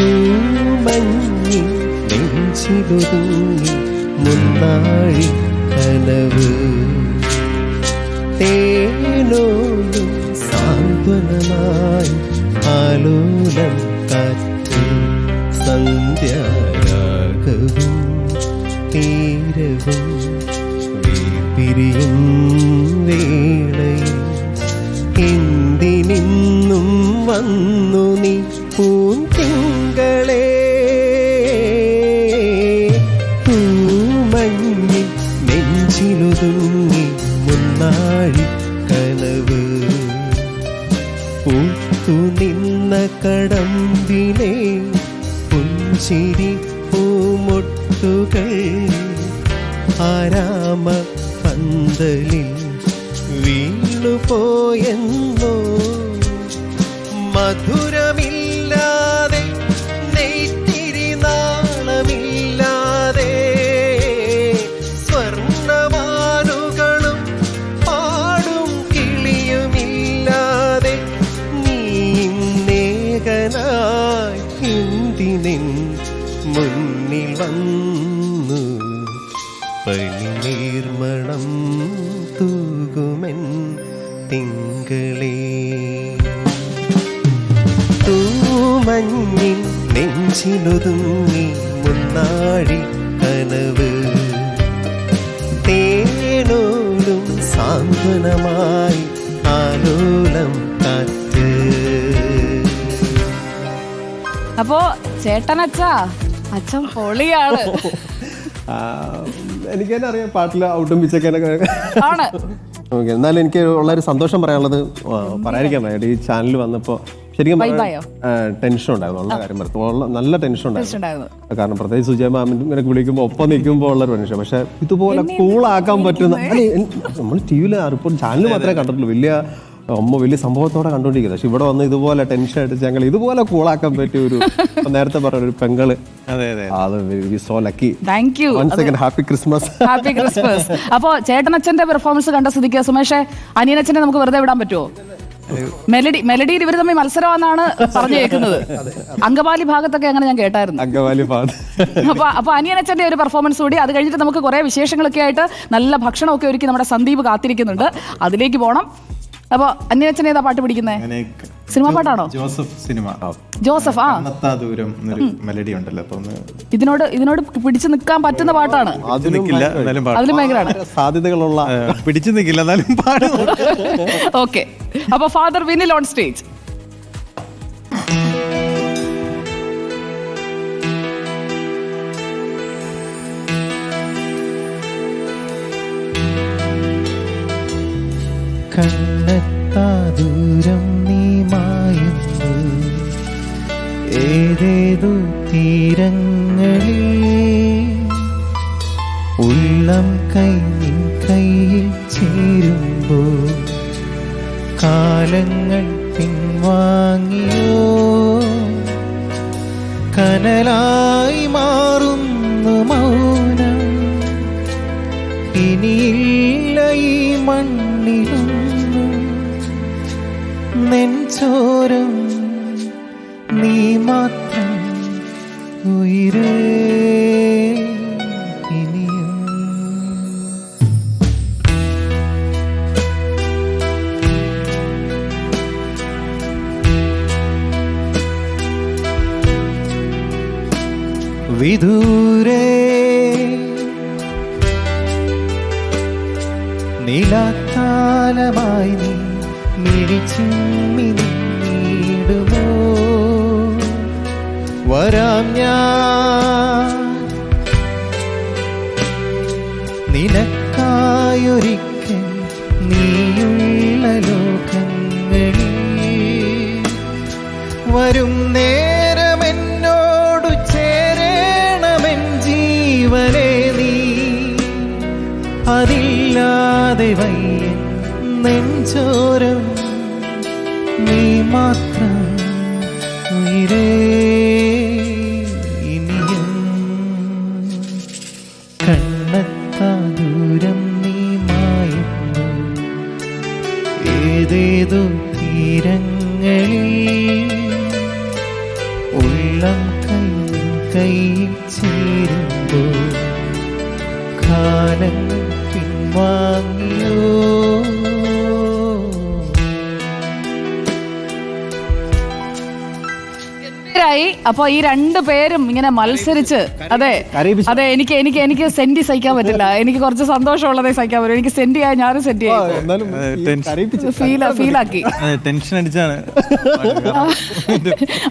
പൂമഞ്ഞി നെഞ്ചിലൊതുങ്ങി മുന്നാഴി കനവ്. തേനോലും സാന്ത്വനമായി ആലോലം കാറ്റ് സന്ധ്യാരാഗവും തീരവും പിരിയും കടമ്പിലെ പുഞ്ചിരി പൂമൊട്ടുകൾ ആരാമ പന്തലിൽ വീണുപോയെന്നോ? മധുരമില്ലാതെ മുന്നിൽ വന്നു പനിനീർമണം തൂകുമെൻ തിങ്കളേ. തൂമഞ്ഞിൻ നെഞ്ചിലൊതുങ്ങി മുന്നാഴി കനവ്. തേനോടും സാന്ത്വനമായി ആലോലം കാറ്റ്. അപ്പോ ചേട്ടനച്ഛാ അച്ഛൻ പൊളിയാണ്. എനിക്ക് തന്നെ അറിയാം പാട്ടിൽ ഔട്ടും പിച്ചൊക്കെ ആണ്. ഓക്കെ എന്നാലും എനിക്ക് ഉള്ളൊരു സന്തോഷം പറയാനുള്ളത് പറയാതിരിക്കാൻ വയ്യ. ഈ ചാനൽ വന്നപ്പോൾ ശരിക്കും? ടെൻഷൻ ഉണ്ടായിരുന്നു ഉള്ള കാര്യം പറഞ്ഞു നല്ല ടെൻഷൻ ഉണ്ടായിരുന്നു. കാരണം പ്രത്യേകിച്ച് സുജയ മാമിൻ ഇങ്ങനെ വിളിക്കുമ്പോൾ ഒപ്പം നിൽക്കുമ്പോൾ ഉള്ള ഒരു ടെൻഷൻ പക്ഷെ ഇതുപോലെ കൂളാക്കാൻ പറ്റുന്ന നമ്മൾ ടി വിയിൽ ഇപ്പോൾ ചാനൽ മാത്രമേ കണ്ടിട്ടുള്ളൂ. വലിയ അമ്മ വലിയ സംഭവത്തോടെ കണ്ടുകൊണ്ടിരിക്കുന്നത് പക്ഷെ ഇവിടെ വന്ന് ഇതുപോലെ ടെൻഷൻ അടിച്ച് ഞങ്ങൾ ഇതുപോലെ കൂളാക്കാൻ പറ്റിയ ഒരു നേരത്തെ പറഞ്ഞ ഒരു പെങ്ങൾ. അതെ അതെ അത്. So lucky thank one second happy Christmas happy Christmas അപ്പോ ചേട്ടനച്ഛന്റെ പെർഫോമൻസ് കണ്ട സ്ഥിതിക്ക് സുമേഷെ അനിയനച്ഛനെ നമുക്ക് വെറുതെ വിടാൻ പറ്റുമോ മെലഡി മെലഡിയിൽ ഇവർ തമ്മിൽ മത്സരമാണെന്നാണ് പറഞ്ഞു കേൾക്കുന്നത്. അങ്കമാലി ഭാഗത്തൊക്കെ അങ്ങനെ ഞാൻ കേട്ടായിരുന്നു. അങ്കവാലി പാത് അപ്പൊ അപ്പൊ അനിയനച്ഛന്റെ ഒരു പെർഫോമൻസ് കൂടി. അത് കഴിഞ്ഞിട്ട് നമുക്ക് കുറെ വിശേഷങ്ങളൊക്കെ ആയിട്ട് നല്ല ഭക്ഷണമൊക്കെ ഒരുക്കി നമ്മുടെ സന്ദീപ് കാത്തിരിക്കുന്നുണ്ട്. അതിലേക്ക് പോണം. അപ്പൊ അന്യനച്ഛൻ ഏതാ പാട്ട് പിടിക്കുന്നത് സിനിമാ പാട്ടാണോ? ജോസഫ് സിനിമ. ജോസഫ് ആ. ദൂരം മെലഡി ഉണ്ടല്ലോ ഇതിനോട് ഇതിനോട് പിടിച്ചു നിൽക്കാൻ പറ്റുന്ന പാട്ടാണ്. അതിലും ഭയങ്കരമാണ് സാധ്യതകളുള്ള പിടിച്ചു നിൽക്കില്ല എന്നാലും ഓക്കെ അപ്പൊ ഫാദർ വിനിൽ ഓൺ സ്റ്റേജ് കണ്ണെത്താ ദൂരം നീ മായുന്നു. ഏതേതു തീരങ്ങളിൽ ഉള്ളം കൈ നിൻ കയ്യിൽ ചേരുമ്പോൾ കാലങ്ങൾ പിൻവാങ്ങിയോ? കനലായി നെഞ്ചോരം നീ മാത്രം ഉയരേ. ഇനിയും വിദൂരേ. നിലാത്താലമായി നീ മിഴിച്ചിമ്മി നിന്നിടുമോ വരാം ഞാൻ. നിനക്കായൊരിക്കൽ നീയുള്ള ലോകങ്ങളിൽ വരും നേരം എന്നോടു ചേരണമെൻ ജീവനെ നീ. അതില്ലാതെ വയ്യ നെഞ്ചോരം നീ മാത്രം ഉയരേ. ഇനിയും കണ്ണെത്താ തീരങ്ങളിൽ ഉള്ളം കൈ കൈ ചേരുന്നു ായി അപ്പൊ ഈ രണ്ട് പേരും ഇങ്ങനെ മത്സരിച്ച് അതെ അതെ എനിക്ക് എനിക്ക് എനിക്ക് സെന്റി സഹിക്കാൻ പറ്റില്ല. എനിക്ക് കുറച്ച് സന്തോഷമുള്ളതേ സഹിക്കാൻ പറ്റും. എനിക്ക് സെന്റി ആയി ഞാനും സെന്റി ചെയ്യാം ഫീലാക്കി ടെൻഷൻ. അടിച്ചാണ്.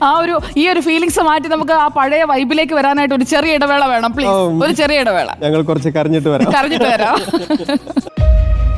ആ ഒരു ഈ ഒരു ഫീലിങ്സ് മാറ്റി നമുക്ക് ആ പഴയ വൈബിലേക്ക് വരാനായിട്ട് ഒരു ചെറിയ ഇടവേള വേണം പ്ലീസ്. ഒരു ചെറിയ ഇടവേള. ഞങ്ങൾ കുറച്ച് കരഞ്ഞിട്ട് വരാം. കരഞ്ഞിട്ട് വരാം.